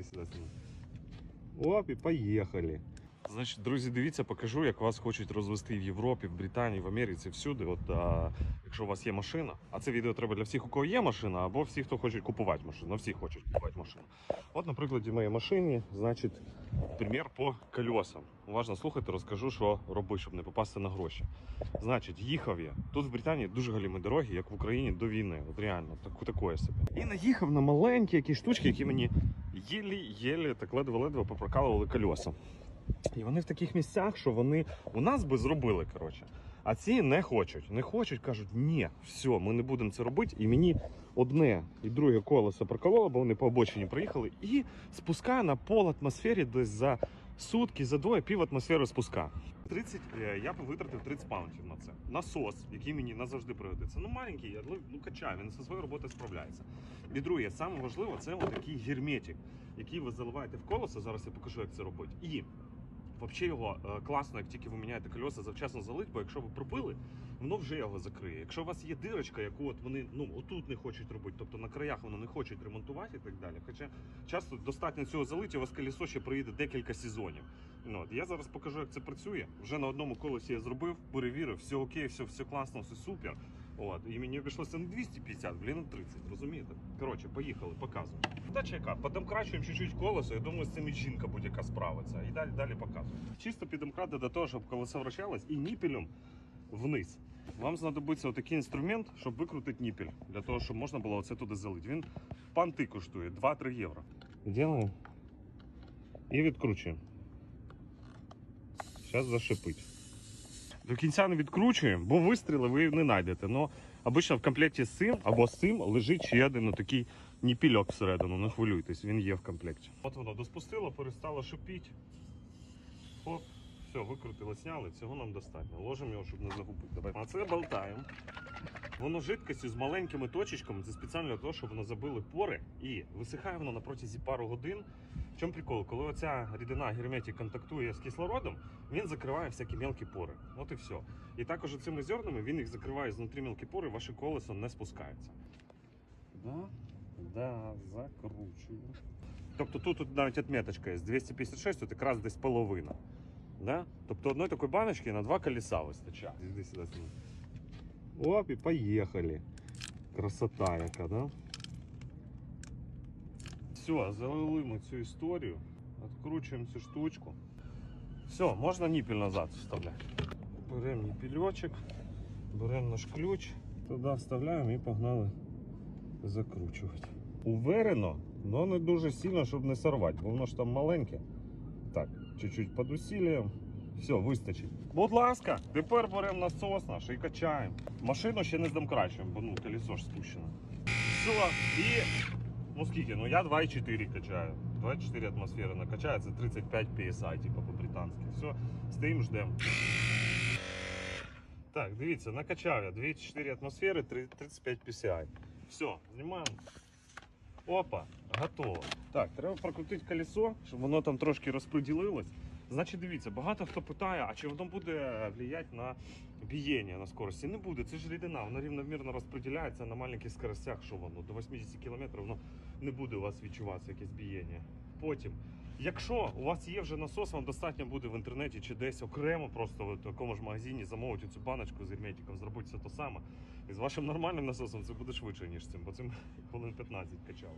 Іди сюди. Оп, і поїхали. Значить, друзі, дивіться, покажу, як вас хочуть розвести в Європі, в Британії, в Америці, всюди. От а, якщо у вас є машина, а це відео треба для всіх, у кого є машина, або всіх, хто хоче купувати машину. Ну, всі хочуть купувати машину. От, на прикладі моєї машині, значить, примір по колесам. Уважно слухайте, розкажу, що робити, щоб не попасти на гроші. Значить, їхав я. Тут в Британії дуже галімі дороги, як в Україні до війни. От реально, так, такое собі. І наїхав на маленькі якісь штучки, які мені єлі-єлі так ледве-ледве попрокалували колеса. І вони в таких місцях, що вони у нас би зробили, коротше. А ці не хочуть. Не хочуть, кажуть, ні, все, ми не будемо це робити. І мені одне і друге колесо прокололо, бо вони по обочині приїхали, і спускає на пол атмосфері десь за сутки, за двоє пів атмосфери спуска. 30, е, я витратив 30 паунтів на це. Насос, який мені назавжди пригодиться. Ну маленький, але ну качає, він зі своєю роботою справляється. І друге, саме важливо, це отакий герметик, який ви заливаєте в колесо. Зараз я покажу, як це робити. І Взагалі його е, класно, як тільки ви міняєте кольоса, завчасно залить, бо якщо ви пробили, воно вже його закриє. Якщо у вас є дирочка, яку от вони ну отут не хочуть робити, тобто на краях воно не хочуть ремонтувати і так далі. Хоча часто достатньо цього залиття, у вас колесо ще проїде декілька сезонів. Ну, от, я зараз покажу, як це працює. Вже на одному колесі я зробив, перевірив, все окей, все, все класно, все супер. От, і мені обійшлося не 250, блін, а 30, розумієте? Коротше, поїхали, показую. Задача яка? Подемкрачуємо чуть-чуть колесо, я думаю, з цим і жінка будь-яка справиться. І далі, далі показую. Чисто підемкрати до того, щоб колесо вращалось, і ніпелем вниз. Вам знадобиться отакий інструмент, щоб викрутити ніпель, для того, щоб можна було оце туди залити. Він панти коштує 2-3 євро. Ділаємо і відкручуємо. Зараз зашипить. До кінця не відкручуємо, бо вистріли ви не знайдете. Но обично в комплекті з цим або з цим лежить ще один такий ніпільок всередину. Не хвилюйтесь, він є в комплекті. От воно доспустило, перестало шипіти. Хоп, все, викрутили, сняли, цього нам достатньо. Ложимо його, щоб не загубити. Давай. А це болтаємо. Воно жидкістю з маленькими точечками, це спеціально для того, щоб воно забили пори і висихає воно на протязі пару годин. В чому прикол? Коли оця рідина герметик контактує з кислородом, він закриває всякі мелкі пори. От і все. І також цими зернами він їх закриває знутрі мелкі пори, ваше колесо не спускається. Да, да, закручую. Тобто тут, тут навіть відміточка є з 256, тут якраз десь половина. Да? Тобто одної такої баночки на два колеса вистачає. Іди сюди, сюди. Оп, і поїхали. Красота яка, да? Все, залили ми цю історію. Откручуємо цю штучку. Все, можна ніпіль назад вставляти. Беремо ніпільочок, беремо наш ключ, туди вставляємо і погнали закручувати. Уверено, але не дуже сильно, щоб не сорвати, бо воно ж там маленьке. Так, чуть-чуть під усіллям. Все, вистачить. Будь ласка, тепер беремо насос наш і качаємо. Машину ще не здомкрачуємо, бо ну колесо ж спущено. Все, і ну скільки? Ну я 2,4 качаю. 24 атмосфери накачаю, це 35 PSI, типу по-британськи. Все, стоїмо, ждемо. Так, дивіться, накачав я 2,4 атмосфери, 35 PSI. Все, знімаємо. Опа, готово. Так, треба прокрутити колесо, щоб воно там трошки розподілилось. Значить, дивіться, багато хто питає, а чи воно буде впливати на бієння на скорості? Не буде, це ж рідина, вона рівномірно розподіляється на маленьких скоростях, що воно до 80 км воно не буде у вас відчуватися якесь бієння. Потім, якщо у вас є вже насос, вам достатньо буде в інтернеті чи десь окремо, просто в такому ж магазині замовити цю баночку з герметиком, зробити все те саме. І з вашим нормальним насосом це буде швидше, ніж цим, бо цим хвилин 15 качало.